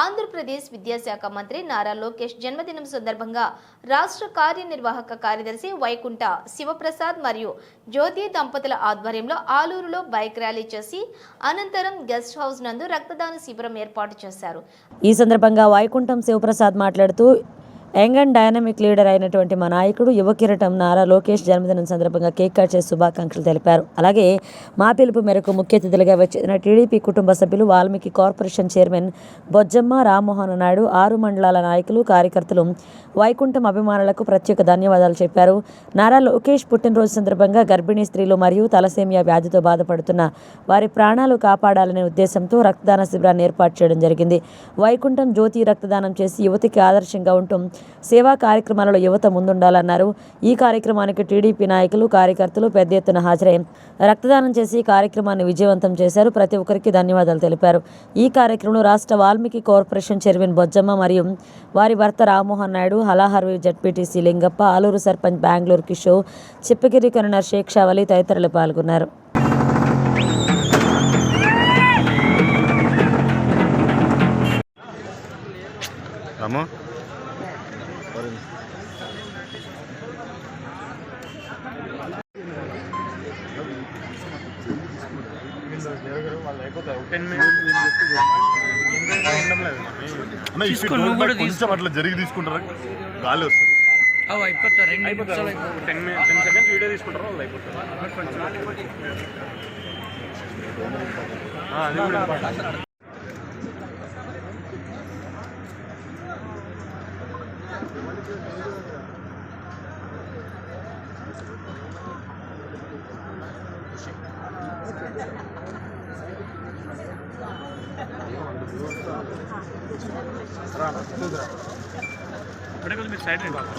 ఆంధ్రప్రదేశ్ విద్యాశాఖ మంత్రి నారా లోకేష్ జన్మదినం సందర్భంగా రాష్ట్ర కార్యనిర్వాహక కార్యదర్శి వైకుంఠ శివప్రసాద్ మరియు జ్యోతి దంపతుల ఆధ్వర్యంలో ఆలూరులో బైక్ ర్యాలీ చేసి అనంతరం గెస్ట్ హౌస్ నందు రక్తదాన శిబిరం ఏర్పాటు చేశారు. ఈ సందర్భంగా వైకుంఠం శివప్రసాద్ మాట్లాడుతూ యంగ్ అండ్ డైనమిక్ లీడర్ అయినటువంటి మా నాయకుడు యువకిరటం నారా లోకేష్ జన్మదినం సందర్భంగా కేక్ కట్ చేసి శుభాకాంక్షలు తెలిపారు. అలాగే మా పిలుపు మేరకు ముఖ్య అతిథులుగా వచ్చిన టీడీపీ కుటుంబ సభ్యులు వాల్మీకి కార్పొరేషన్ చైర్మన్ బొజ్జమ్మ రామ్మోహన్ నాయుడు ఆరు మండలాల నాయకులు కార్యకర్తలు వైకుంఠం అభిమానులకు ప్రత్యేక ధన్యవాదాలు చెప్పారు. నారా లోకేష్ పుట్టినరోజు సందర్భంగా గర్భిణీ స్త్రీలు మరియు తలసేమియా వ్యాధితో బాధపడుతున్న వారి ప్రాణాలు కాపాడాలనే ఉద్దేశంతో రక్తదాన శిబిరాన్ని ఏర్పాటు చేయడం జరిగింది. వైకుంఠం జ్యోతి రక్తదానం చేసి యువతికి ఆదర్శంగా ఉంటూ సేవా కార్యక్రమాలలో యువత ముందుండాలన్నారు. ఈ కార్యక్రమానికి టీడీపీ నాయకులు కార్యకర్తలు పెద్ద ఎత్తున హాజరై రక్తదానం చేసి కార్యక్రమాన్ని విజయవంతం చేశారు. ప్రతి ఒక్కరికి ధన్యవాదాలు తెలిపారు. ఈ కార్యక్రమంలో రాష్ట్ర వాల్మీకి కార్పొరేషన్ చైర్మన్ బొజ్జమ్మ మరియు వారి భర్త రామ్మోహన్ నాయుడు హలాహర్వి జడ్పీటీసీ లింగప్ప ఆలూరు సర్పంచ్ బెంగళూరు కిషోర్ చిప్పగిరి కన్వీనర్ షేక్ షావలి తదితరులు పాల్గొన్నారు. Vamos. కొంచెం అట్లా జరిగి తీసుకుంటారా? గాలి వస్తుంది. అవు అయిపోతా రెండు నిమిషాలు టెన్ టెన్ సెకండ్స్ వీడియో తీసుకుంటారు? వాళ్ళు అయిపోతారు. ఆ, అది కూడా important. ఇక్కడే కొంచెం మీరు సైడ్ రండి బాబు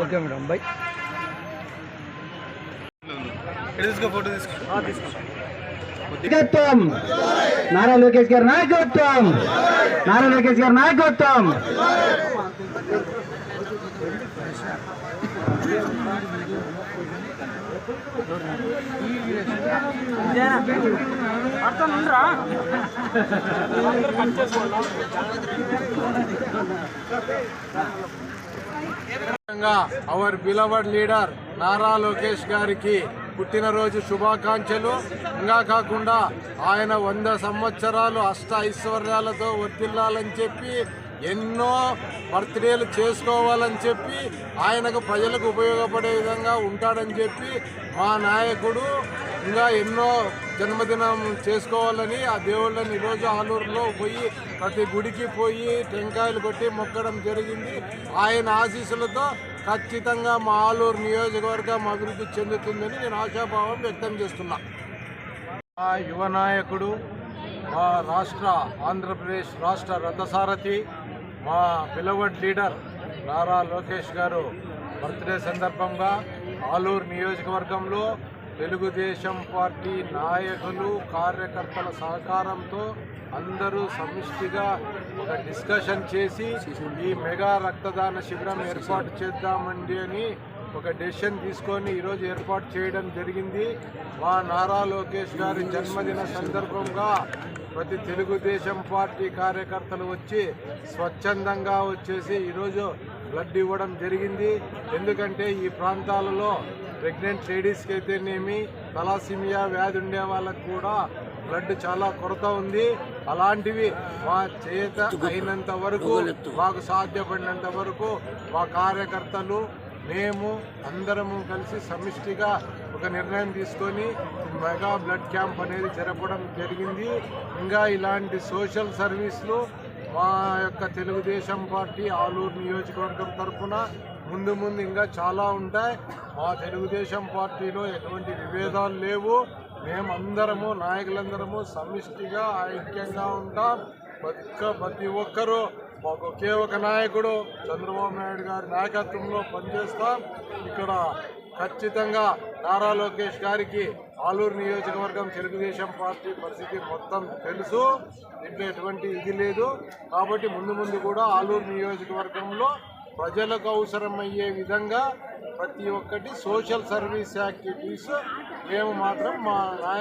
ఓకే మేడం బై. తీసుకో ఫోటో తీసుకో నాయకత్వం. నారా లోకేష్ గారి నాయకత్వం. నారా లోకేష్ గారి నాయకత్వం. Our beloved leader Nara Lokesh గారికి పుట్టినరోజు శుభాకాంక్షలు. ఇంకా కాకుండా ఆయన వంద సంవత్సరాలు అష్ట ఐశ్వర్యాలతో వర్తిల్లాలని చెప్పి ఎన్నో బర్త్డేలు చేసుకోవాలని చెప్పి ఆయనకు ప్రజలకు ఉపయోగపడే విధంగా ఉంటాడని చెప్పి మా నాయకుడు ఇంకా ఎన్నో జన్మదినం చేసుకోవాలని ఆ దేవుళ్ళని ఈరోజు ఆలూరులో పోయి ప్రతి గుడికి పోయి టెంకాయలు కొట్టి మొక్కడం జరిగింది. ఆయన ఆశీస్సులతో ఖచ్చితంగా మా ఆలూరు నియోజకవర్గం అభివృద్ధి చెందుతుందని నేను ఆశాభావం వ్యక్తం చేస్తున్నా. మా యువ నాయకుడు మా రాష్ట్ర ఆంధ్రప్రదేశ్ రాష్ట్ర రథసారథి మా పిలవడ్ లీడర్ నారా లోకేష్ గారు బర్త్డే సందర్భంగా ఆలూరు నియోజకవర్గంలో తెలుగుదేశం పార్టీ నాయకులు కార్యకర్తల సహకారంతో అందరూ సమిష్టిగా ఒక డిస్కషన్ చేసి ఈ మెగా రక్తదాన శిబిరం ఏర్పాటు చేద్దామండి అని ఒక డెసిషన్ తీసుకొని ఈరోజు ఏర్పాటు చేయడం జరిగింది. మా నారా లోకేష్ గారి జన్మదిన సందర్భంగా ప్రతి తెలుగుదేశం పార్టీ కార్యకర్తలు వచ్చి స్వచ్ఛందంగా వచ్చేసి ఈరోజు బ్లడ్ ఇవ్వడం జరిగింది. ఎందుకంటే ఈ ప్రాంతాలలో ప్రెగ్నెంట్ లేడీస్కి అయితేనేమి తలాసిమియా వ్యాధి ఉండే వాళ్ళకు కూడా బ్లడ్ చాలా కొరత ఉంది. అలాంటివి మా చేత అయినంత వరకు మాకు సాధ్యపడినంత వరకు మా కార్యకర్తలు మేము అందరము కలిసి సమిష్టిగా ఒక నిర్ణయం తీసుకొని మెగా బ్లడ్ క్యాంప్ అనేది జరపడం జరిగింది. ఇంకా ఇలాంటి సోషల్ సర్వీస్లు మా యొక్క తెలుగుదేశం పార్టీ ఆలూరు నియోజకవర్గం తరఫున ముందు ముందు ఇంకా చాలా ఉంటాయి. మా తెలుగుదేశం పార్టీలో ఎటువంటి విభేదాలు లేవు. మేమందరము నాయకులందరము సమిష్టిగా ఐక్యంగా ఉంటాం. ప్రతి ప్రతి ఒక్కరూ మాకు ఒకే ఒక నాయకుడు చంద్రబాబు నాయుడు గారి నాయకత్వంలో పనిచేస్తాం. ఇక్కడ ఖచ్చితంగా నారా లోకేష్ గారికి ఆలూరు నియోజకవర్గం తెలుగుదేశం పార్టీ పరిస్థితి మొత్తం తెలుసు. దీంట్లో ఎటువంటి ఇది లేదు. కాబట్టి ముందు ముందు కూడా ఆలూరు నియోజకవర్గంలో ప్రజలకు అవసరమయ్యే విధంగా ప్రతి ఒక్కటి సోషల్ సర్వీస్ యాక్టివిటీస్ మేము మాత్రం మా నాయక